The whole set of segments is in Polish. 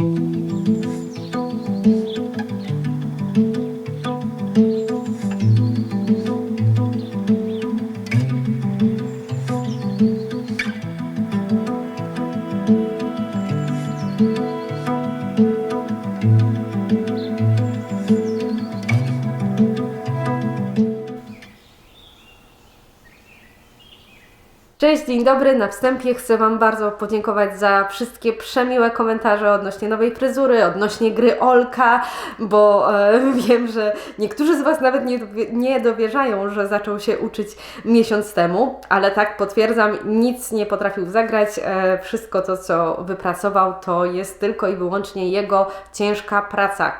Cześć, dzień dobry. Na wstępie chcę Wam bardzo podziękować za wszystkie przemiłe komentarze odnośnie nowej fryzury, odnośnie gry Olka, bo e, wiem, że niektórzy z Was nawet nie, nie dowierzają, że zaczął się uczyć miesiąc temu, ale tak potwierdzam, nic nie potrafił zagrać. E, wszystko to, co wypracował, to jest tylko i wyłącznie jego ciężka praca.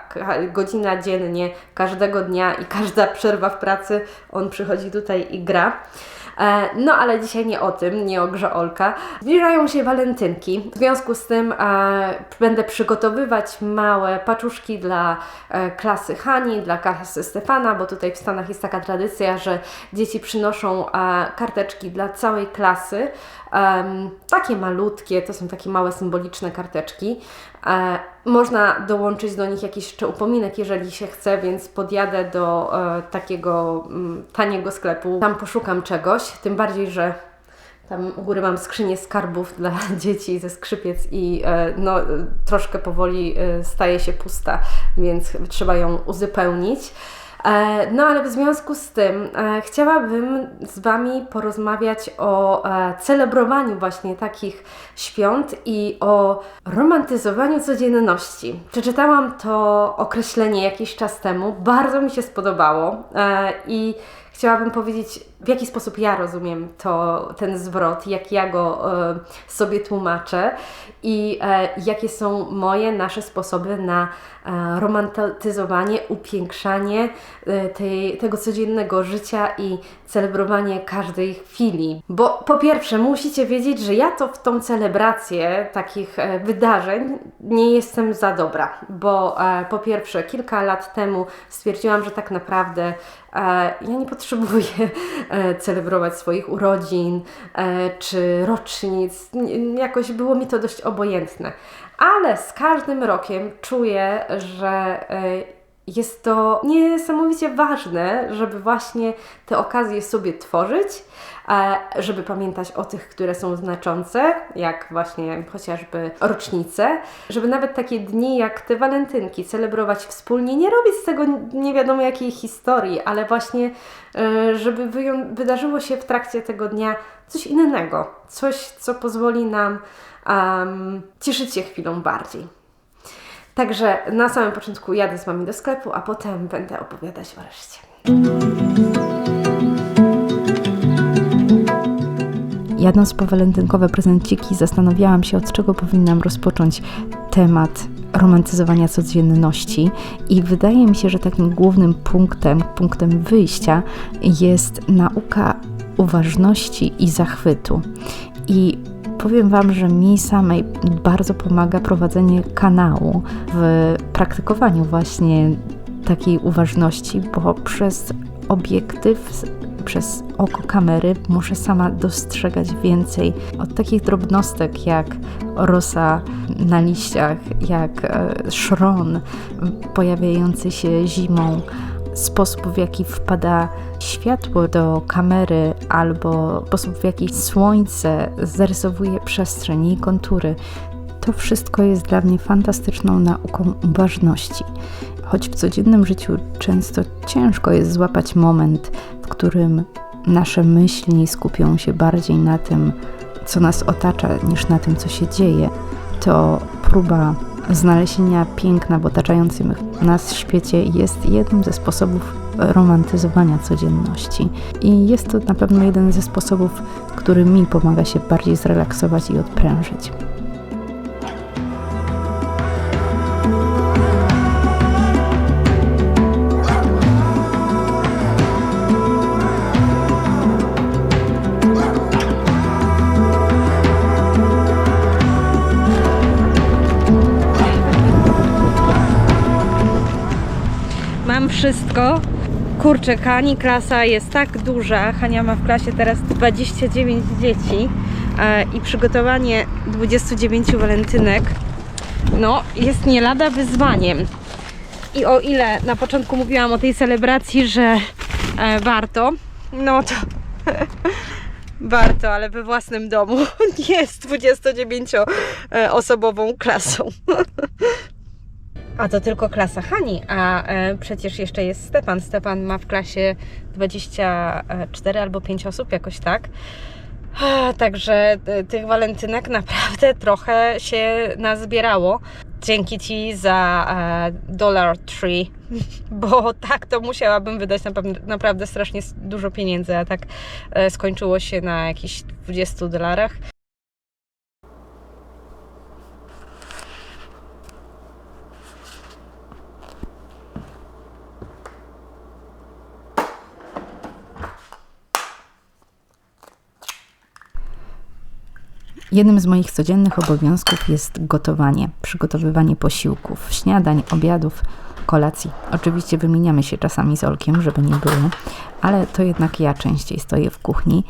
Godzina dziennie, każdego dnia i każda przerwa w pracy on przychodzi tutaj i gra. E, No ale dzisiaj nie o tym, nie o grze Olka. Zbliżają się walentynki. W związku z tym e, będę przygotowywać małe paczuszki dla e, klasy Hani, dla klasy Stefana, bo tutaj w Stanach jest taka tradycja, że dzieci przynoszą karteczki dla całej klasy. Em, takie malutkie, to są takie małe symboliczne karteczki. E, można dołączyć do nich jakiś jeszcze upominek, jeżeli się chce, więc podjadę do e, takiego mm, taniego sklepu. Tam poszukam czegoś, tym bardziej, że tam u góry mam skrzynię skarbów dla dzieci ze skrzypiec i e, no, troszkę powoli e, staje się pusta, więc trzeba ją uzupełnić. E, No ale w związku z tym e, chciałabym z Wami porozmawiać o e, celebrowaniu właśnie takich świąt i o romantyzowaniu codzienności. Przeczytałam to określenie jakiś czas temu, bardzo mi się spodobało i chciałabym powiedzieć, w jaki sposób ja rozumiem to, ten zwrot, jak ja go e, sobie tłumaczę i e, jakie są moje, nasze sposoby na e, romantyzowanie, upiększanie e, tej, tego codziennego życia i celebrowanie każdej chwili. Bo po pierwsze, musicie wiedzieć, że ja to w tą celebrację takich e, wydarzeń nie jestem za dobra, bo e, po pierwsze, kilka lat temu stwierdziłam, że tak naprawdę ja nie potrzebuję e, celebrować swoich urodzin e, czy rocznic. Jakoś było mi to dość obojętne. Ale z każdym rokiem czuję, że e, jest to niesamowicie ważne, żeby właśnie te okazje sobie tworzyć, e, żeby pamiętać o tych, które są znaczące, jak właśnie chociażby rocznice, żeby nawet takie dni jak te walentynki celebrować wspólnie, nie robić z tego nie wiadomo jakiej historii, ale właśnie, e, żeby wydarzyło się w trakcie tego dnia coś innego, coś, co pozwoli nam em, cieszyć się chwilą bardziej. Także na samym początku jadę z Wami do sklepu, a potem będę opowiadać o reszcie. Jadąc po walentynkowe prezenciki, zastanawiałam się, od czego powinnam rozpocząć temat romantyzowania codzienności i wydaje mi się, że takim głównym punktem, punktem wyjścia jest nauka uważności i zachwytu. I powiem Wam, że mi samej bardzo pomaga prowadzenie kanału w praktykowaniu właśnie takiej uważności, bo przez obiektyw przez oko kamery muszę sama dostrzegać więcej od takich drobnostek jak rosa na liściach, jak e, szron pojawiający się zimą, sposób w jaki wpada światło do kamery albo sposób w jaki słońce zarysowuje przestrzeń i kontury. To wszystko jest dla mnie fantastyczną nauką uważności. Choć w codziennym życiu często ciężko jest złapać moment, w którym nasze myśli skupią się bardziej na tym, co nas otacza, niż na tym, co się dzieje, to próba znalezienia piękna w otaczającym nas świecie jest jednym ze sposobów romantyzowania codzienności. I jest to na pewno jeden ze sposobów, który mi pomaga się bardziej zrelaksować i odprężyć. Wszystko. Kurczę, Hani klasa jest tak duża. Hania ma w klasie teraz 29 dzieci e, i przygotowanie 29 walentynek no, jest nie lada wyzwaniem. I o ile na początku mówiłam o tej celebracji, że e, warto, no to warto, ale we własnym domu, nie z 29-osobową klasą. A to tylko klasa Hani, a e, przecież jeszcze jest Stepan. Stepan ma w klasie 24 albo 5 osób, jakoś tak. Także e, tych walentynek naprawdę trochę się nazbierało. Dzięki Ci za e, dollar tree, bo tak to musiałabym wydać naprawdę, naprawdę strasznie dużo pieniędzy, a tak e, skończyło się na jakichś 20 dolarach. Jednym z moich codziennych obowiązków jest gotowanie, przygotowywanie posiłków, śniadań, obiadów, kolacji. Oczywiście wymieniamy się czasami z Olkiem, żeby nie było, ale to jednak ja częściej stoję w kuchni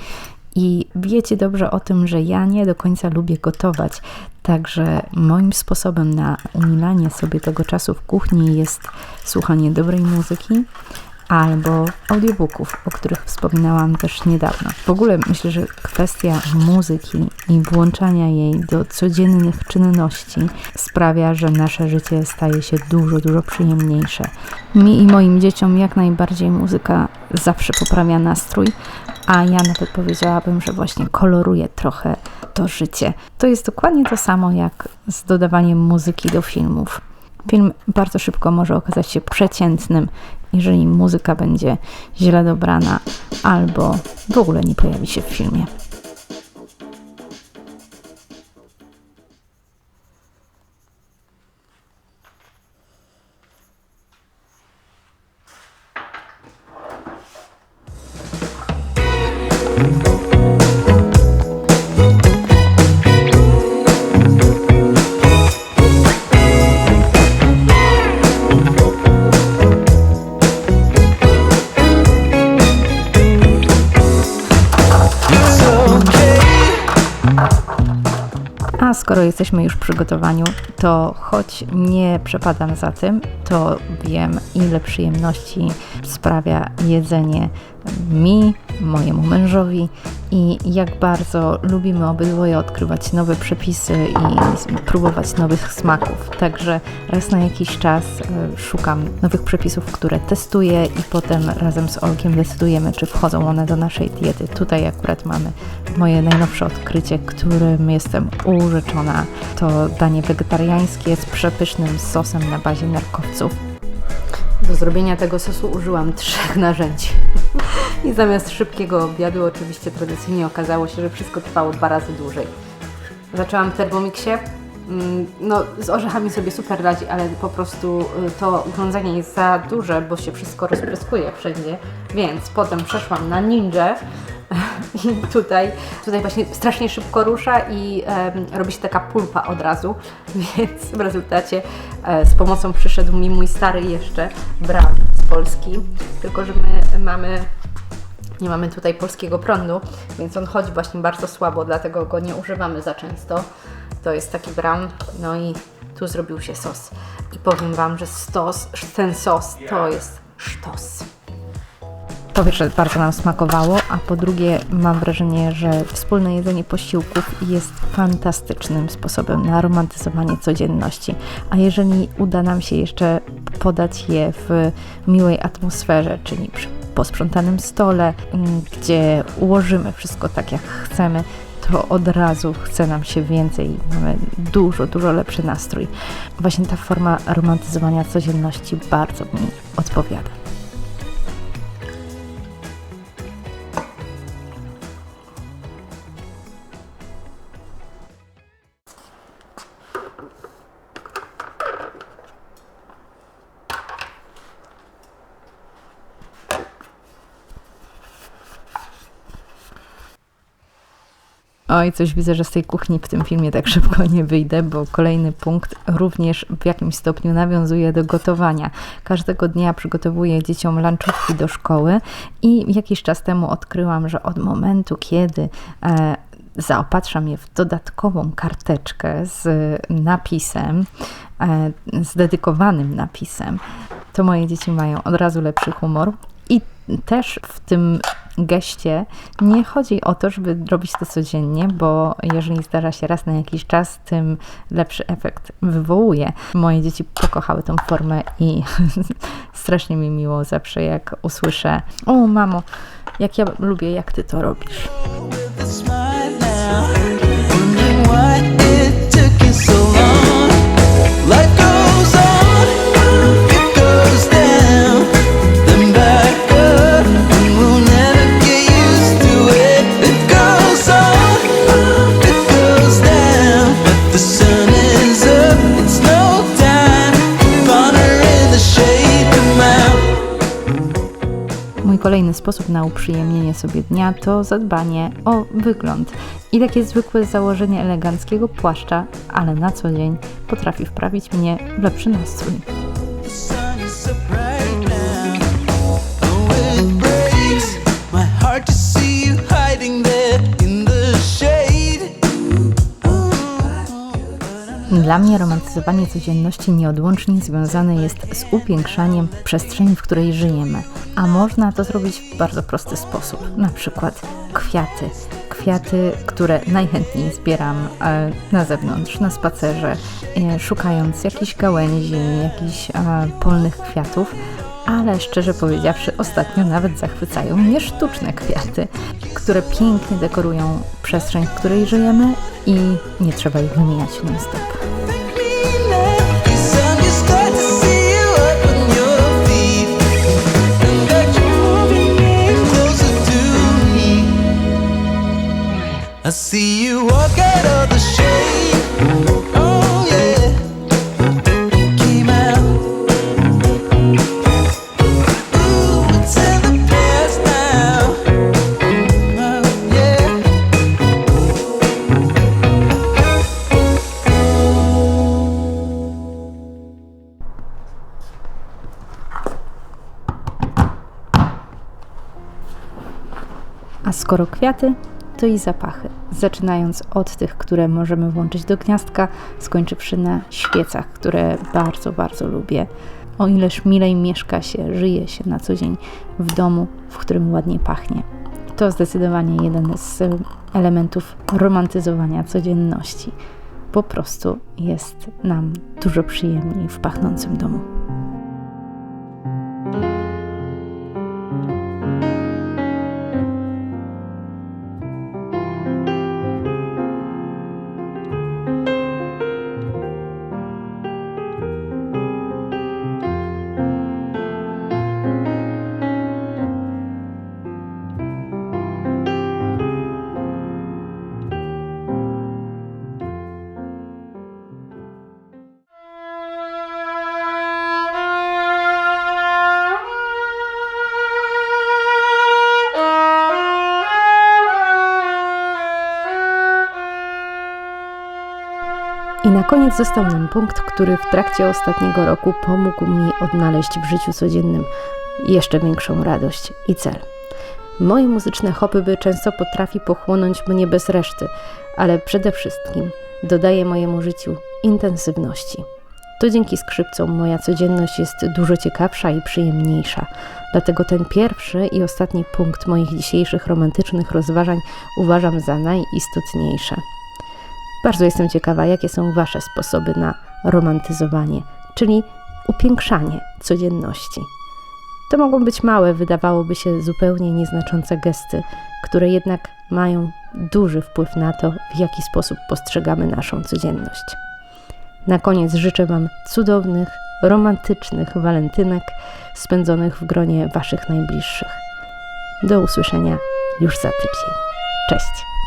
i wiecie dobrze o tym, że ja nie do końca lubię gotować. Także moim sposobem na umilanie sobie tego czasu w kuchni jest słuchanie dobrej muzyki, albo audiobooków, o których wspominałam też niedawno. W ogóle myślę, że kwestia muzyki i włączania jej do codziennych czynności sprawia, że nasze życie staje się dużo, dużo przyjemniejsze. Mi i moim dzieciom jak najbardziej muzyka zawsze poprawia nastrój, a ja nawet powiedziałabym, że właśnie koloruje trochę to życie. To jest dokładnie to samo jak z dodawaniem muzyki do filmów. Film bardzo szybko może okazać się przeciętnym, jeżeli muzyka będzie źle dobrana albo w ogóle nie pojawi się w filmie. Skoro jesteśmy już w przygotowaniu, to choć nie przepadam za tym, to wiem, ile przyjemności sprawia jedzenie mi, mojemu mężowi i jak bardzo lubimy obydwoje odkrywać nowe przepisy i próbować nowych smaków. Także raz na jakiś czas e, szukam nowych przepisów, które testuję i potem razem z Olkiem decydujemy, czy wchodzą one do naszej diety. Tutaj akurat mamy moje najnowsze odkrycie, którym jestem urzeczona. To danie wegetariańskie z przepysznym sosem na bazie nerkowców. Do zrobienia tego sosu użyłam trzech narzędzi. I zamiast szybkiego obiadu, oczywiście tradycyjnie okazało się, że wszystko trwało dwa razy dłużej. Zaczęłam w Thermomixie. Mm, No, z orzechami sobie super radzi, ale po prostu y, to urządzenie jest za duże, bo się wszystko rozpryskuje wszędzie. Więc potem przeszłam na Ninja. Tutaj, tutaj właśnie strasznie szybko rusza i em, robi się taka pulpa od razu, więc w rezultacie e, z pomocą przyszedł mi mój stary jeszcze brat z Polski, tylko że my mamy nie mamy tutaj polskiego prądu, więc on chodzi właśnie bardzo słabo, dlatego go nie używamy za często. To jest taki brown, no i tu zrobił się sos. I powiem Wam, że stos, ten sos to jest sztos. Po pierwsze, bardzo nam smakowało, a po drugie, mam wrażenie, że wspólne jedzenie posiłków jest fantastycznym sposobem na romantyzowanie codzienności. A jeżeli uda nam się jeszcze podać je w miłej atmosferze, czyli przy posprzątanym stole, mm, gdzie ułożymy wszystko tak, jak chcemy, to od razu chce nam się więcej mamy dużo, dużo lepszy nastrój. Właśnie ta forma romantyzowania codzienności bardzo mi odpowiada. Oj, coś widzę, że z tej kuchni w tym filmie tak szybko nie wyjdę, bo kolejny punkt również w jakimś stopniu nawiązuje do gotowania. Każdego dnia przygotowuję dzieciom lunchówki do szkoły i jakiś czas temu odkryłam, że od momentu, kiedy e, zaopatrzam je w dodatkową karteczkę z napisem, e, z dedykowanym napisem, to moje dzieci mają od razu lepszy humor. I też w tym geście nie chodzi o to, żeby robić to codziennie, bo jeżeli zdarza się raz na jakiś czas, tym lepszy efekt wywołuje. Moje dzieci pokochały tą formę i strasznie mi miło zawsze, jak usłyszę: O, mamo, jak ja lubię, jak ty to robisz. with kolejny sposób na uprzyjemnienie sobie dnia to zadbanie o wygląd. I takie zwykłe założenie eleganckiego płaszcza, ale na co dzień potrafi wprawić mnie w lepszy nastrój. Dla mnie romantyzowanie codzienności nieodłącznie związane jest z upiększaniem przestrzeni, w której żyjemy. A można to zrobić w bardzo prosty sposób. Na przykład kwiaty. Kwiaty, które najchętniej zbieram e, na zewnątrz, na spacerze, e, szukając jakichś gałęzi, jakichś e, polnych kwiatów. Ale szczerze powiedziawszy, ostatnio nawet zachwycają mnie sztuczne kwiaty, które pięknie dekorują przestrzeń, w której żyjemy i nie trzeba ich wymieniać non-stop. See you walk out of the shade. Oh. Oh. A skoro kwiaty, to i zapachy. Zaczynając od tych, które możemy włączyć do gniazdka, skończywszy na świecach, które bardzo, bardzo lubię. O ileż milej mieszka się, żyje się na co dzień w domu, w którym ładnie pachnie. To zdecydowanie jeden z elementów romantyzowania codzienności. Po prostu jest nam dużo przyjemniej w pachnącym domu. I na koniec został nam punkt, który w trakcie ostatniego roku pomógł mi odnaleźć w życiu codziennym jeszcze większą radość i cel. Moje muzyczne hobby często potrafi pochłonąć mnie bez reszty, ale przede wszystkim dodaje mojemu życiu intensywności. To dzięki skrzypcom moja codzienność jest dużo ciekawsza i przyjemniejsza. Dlatego ten pierwszy i ostatni punkt moich dzisiejszych romantycznych rozważań uważam za najistotniejsze. Bardzo jestem ciekawa, jakie są Wasze sposoby na romantyzowanie, czyli upiększanie codzienności. To mogą być małe, wydawałoby się zupełnie nieznaczące gesty, które jednak mają duży wpływ na to, w jaki sposób postrzegamy naszą codzienność. Na koniec życzę Wam cudownych, romantycznych walentynek spędzonych w gronie Waszych najbliższych. Do usłyszenia już za tydzień. Cześć!